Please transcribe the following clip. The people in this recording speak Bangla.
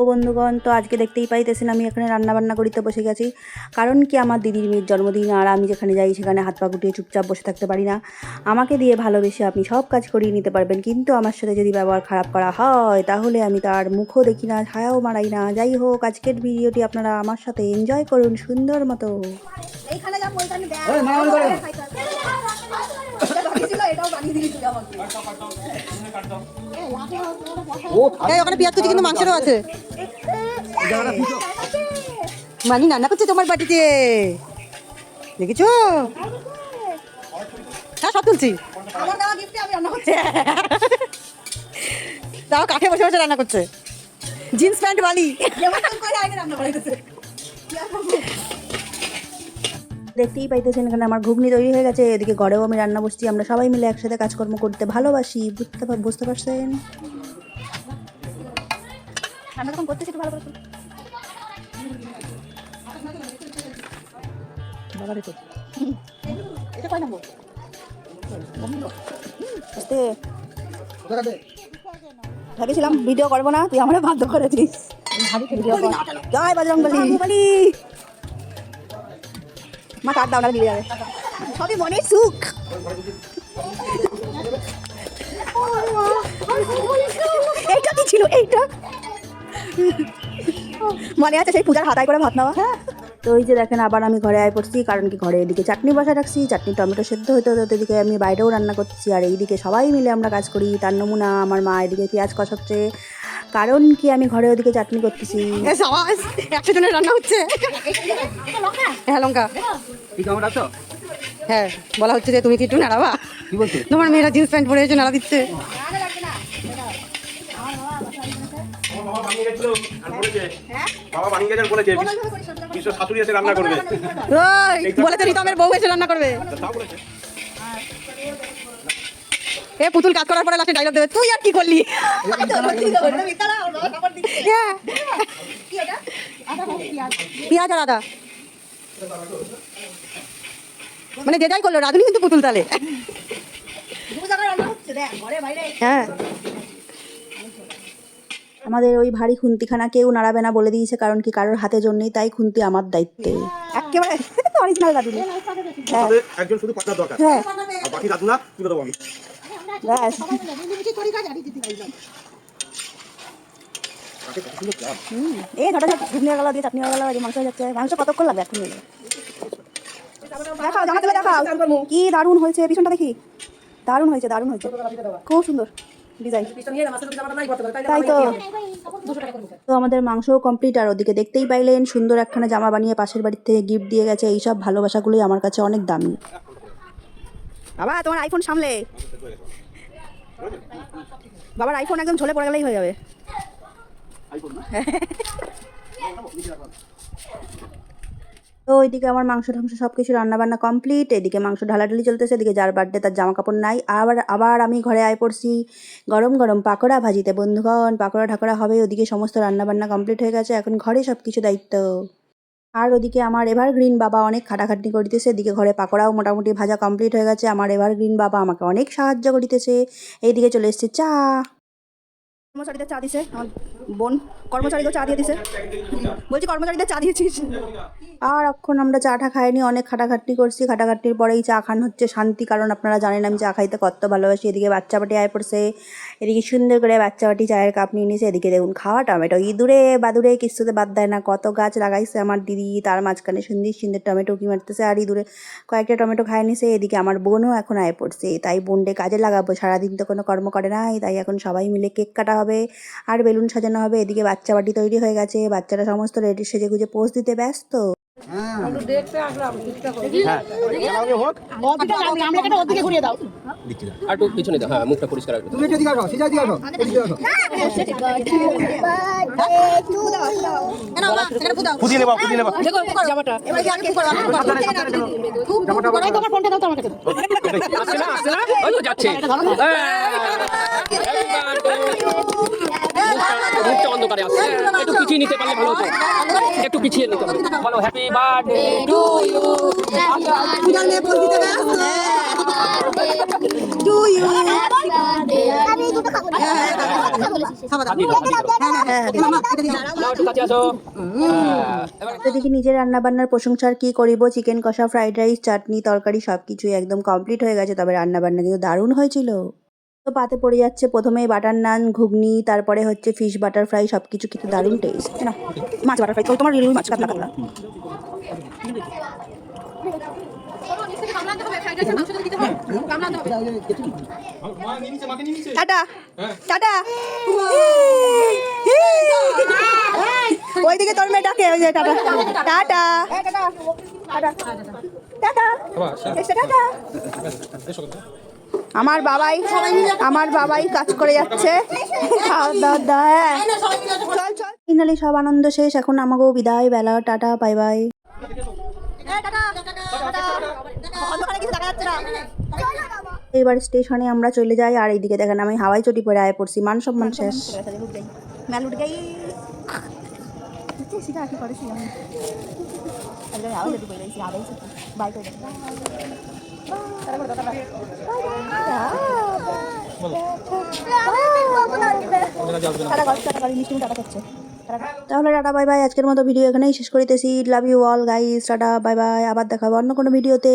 ও বন্ধুগণ তো আজকে দেখতেই পাইতেছেন আমি এখানে রান্না বান্না করিতে বসে গেছি। কারণ কি আমার দিদির মেয়ের জন্মদিন আর আমি যেখানে যাই সেখানে হাত পা গুটিয়ে চুপচাপ বসে থাকতে পারি না। আমাকে দিয়ে ভালোবেসে আপনি সব কাজ করিয়ে নিতে পারবেন। কিন্তু আমার সাথে যদি ব্যবহার খারাপ করা হয় তাহলে আমি তার মুখও দেখি না ছায়াও মারাই না। যাই হোক আজকের ভিডিওটি আপনারা আমার সাথে এনজয় করুন সুন্দর মতো। এইখানে যাব ওখানে পেঁয়াজ কুচি কিন্তু মাংসেরও আছে। মানি রান্না করছে তোমার বাড়িতে। দেখেছ? হ্যাঁ সব তুলছি। তাও কাঠে বসে বসে রান্না করছে। জিন্স প্যান্ট বালি। করে রান্না করে দেখতেই পাইতেছেন এখানে আমার ঘুগনি তৈরি হয়ে গেছে এদিকে ঘরেও আমি রান্না বসছি আমরা সবাই মিলে একসাথে কাজকর্ম করতে ভালোবাসি বুঝতে বুঝতে পারছেন? রান্না করতেছি একটু ভালো করে এটা কয় নম্বর? ভেবেছিলাম ভিডিও করব না তুই আমার বাধ্য করেছিস। ভিডিও জয় বজরং বলি। মা কাট দাও না দিয়ে যাবে। সবই মনে সুখ। এইটা কি ছিল? এইটা? মনে আছে সেই পূজার হাতায় করে ভাত নেওয়া? তো ওই যে দেখেন আবার আমি ঘরে আয় পড়ছি কারণ কি ঘরে এদিকে চাটনি বসা রাখছি চাটনি টমেটো সেদ্ধ হতে হতে হতে এদিকে আমি বাইরেও রান্না করছি আর এইদিকে সবাই মিলে আমরা কাজ করি তার নমুনা আমার মা এদিকে পেঁয়াজ কষাচ্ছে কারণ কি আমি ঘরে ওদিকে চাটনি করতেছি। একশো জনের রান্না হচ্ছে। হ্যাঁ লঙ্কা। হ্যাঁ বলা হচ্ছে যে তুমি কি একটু নাড়াবা? তোমার মেয়েরা জিন্স প্যান্ট পরে এসে নাড়া দিচ্ছে। বাবা বানিয়ে গেছিল আর বলেছে। বাবা বানিয়ে গেছে বলেছে। বিশ্ব শাশুড়ি এসে রান্না করবে। ওই বলেছে রিতমের বউ এসে রান্না করবে। এ পুতুল কাজ করার পরে লাস্টে ডায়লগ দেবে। তুই আর কি করলি। হ্যাঁ। পেঁয়াজ। আর আদা। মানে যে যাই করল রাধুনি কিন্তু পুতুল তালে। হ্যাঁ। আমাদের ওই ভারী খুন্তিখানা কেউ নাড়াবে না বলে দিয়েছে কারণ কি কারোর হাতে জন্যই তাই খুন্তি আমার দায়িত্বে। একেবারে অরিজিনাল রাধুনি তাহলে একজন শুধু পার্টনার দরকার। হ্যাঁ। আর বাকি রাধু তুলে দেবো আমি। এই ঘটা ঘুগনি গেলা দিয়ে চাটনি গেলা দিয়ে মাংস হয়ে যাচ্ছে। মাংস কতক্ষণ লাগবে এখন দেখাও জামা দেখাও। কি দারুণ হয়েছে পিছনটা দেখি। দারুণ হয়েছে দারুণ হয়েছে। খুব সুন্দর। তাই তো। তো আমাদের মাংসও কমপ্লিট আর ওদিকে দেখতেই পাইলেন সুন্দর একখানা জামা বানিয়ে পাশের বাড়ির থেকে গিফট দিয়ে গেছে। এইসব ভালোবাসাগুলোই আমার কাছে অনেক দামি। বাবা তোমার আইফোন সামলে। বাবার আইফোন একদম ঝোলে পড়ে গেলেই হয়ে যাবে। তো ওইদিকে আমার মাংস টাংস সব কিছু রান্নাবান্না কমপ্লিট এদিকে মাংস ঢালাঢালি চলতেছে, এদিকে যার বার্থডে তার জামা কাপড় নাই। আবার আবার আমি ঘরে আয় পড়ছি। গরম গরম পাকোড়া ভাজিতে, বন্ধুগণ, পাকোড়া ঠাকোড়া হবে, ওদিকে সমস্ত রান্নাবান্না কমপ্লিট হয়ে গেছে, এখন ঘরে সব কিছু দায়িত্ব। আর ওদিকে আমার এভারগ্রিন বাবা অনেক খাটাখাটনি করিতেছে, এদিকে ঘরে পাকোড়াও মোটামুটি ভাজা কমপ্লিট হয়ে গেছে, আমার এভারগ্রিন বাবা আমাকে অনেক সাহায্য করিতেছে। এইদিকে চলে এসছে চা। চা দিছে বোন কর্মচারীদের চা দিয়ে দিছে। বলছি, কর্মচারীদের চা দিয়েছিস? আর এখন আমরা চাটা খাইনি, অনেক খাটাখাটনি করছি। খাটাখাটনির পরেই চা খান হচ্ছে শান্তি, কারণ আপনারা জানেন আমি চা খাইতে কত ভালোবাসি। এদিকে বাচ্চা বাটি আয় পড়ছে, এদিকে সুন্দর করে বাচ্চা বাটি চায়ের কাপ নিয়ে নিয়েছে এদিকে দেখুন, খাওয়া টমেটো। ইঁদুরে বাদুরে কিছুতে বাদ দেয় না, কত গাছ লাগাইছে আমার দিদি। তার মাঝখানে সুন্দর সুন্দর টমেটো কি মারতেছে, আর ইঁদুরে কয়েকটা টমেটো খায় নিছে। এদিকে আমার বোনও এখন আয় পড়ছে, তাই বোনডে কাজে লাগাবো। সারাদিন তো কোনো কর্ম করে নাই, তাই এখন সবাই মিলে কেক কাটা হবে। আর বেলুন সাজানো হবে এদিকে বাচ্চা বাটি তৈরি হয়ে গেছে বাচ্চারা সমস্ত রেডি সেজে গুজে পোজ দিতে ব্যস্ত হ্যাঁ যাচ্ছে মুখটা অন্ধকারে আসছে একটু পিছিয়ে নিতে পারলে ভালো হতো। একটু পিছিয়ে নিতে হবে। বলো happy birthday to you to you আমি দুটো খাব এদিকে নিজের রান্নাবান্নার প্রশংসার কি করিব? চিকেন কষা ফ্রাইড রাইস চাটনি তরকারি সবকিছুই একদম কমপ্লিট হয়ে গেছে তবে রান্নাবান্না কিন্তু দারুণ হয়েছিল। তো পাতে পড়ে যাচ্ছে। প্রথমে বাটার নান ঘুগনি তারপরে হচ্ছে ফিশ বাটার ফ্রাই সব কিছু কিন্তু দারুণ টেস্ট না মাছ বাটার ফ্রাই তোমার রিল মাছ কাতলা কাতলা টাটা। টাটা। ওইদিকে তোর মেয়ে ডাকে ওই যে tata. Tata. Tata. Tata. Tata. আমার বাবাই আমার বাবাই কাজ করে যাচ্ছে। খাওয়া দাওয়া হ্যাঁ। ফাইনালি সব আনন্দ শেষ, এখন আমাকেও বিদায়, বেলা, টাটা, বাই বাই। এবার স্টেশনে আমরা চলে যাই, আর এইদিকে দেখেন আমি হাওয়াই চটি পরে আয় পড়ছি, মান সম্মান শেষ। তাহলে টাটা বাই বাই আজকের মতো ভিডিও এখানেই শেষ করিতেছি। Love you all guys tata bye bye আবার দেখাবো অন্য কোনো ভিডিওতে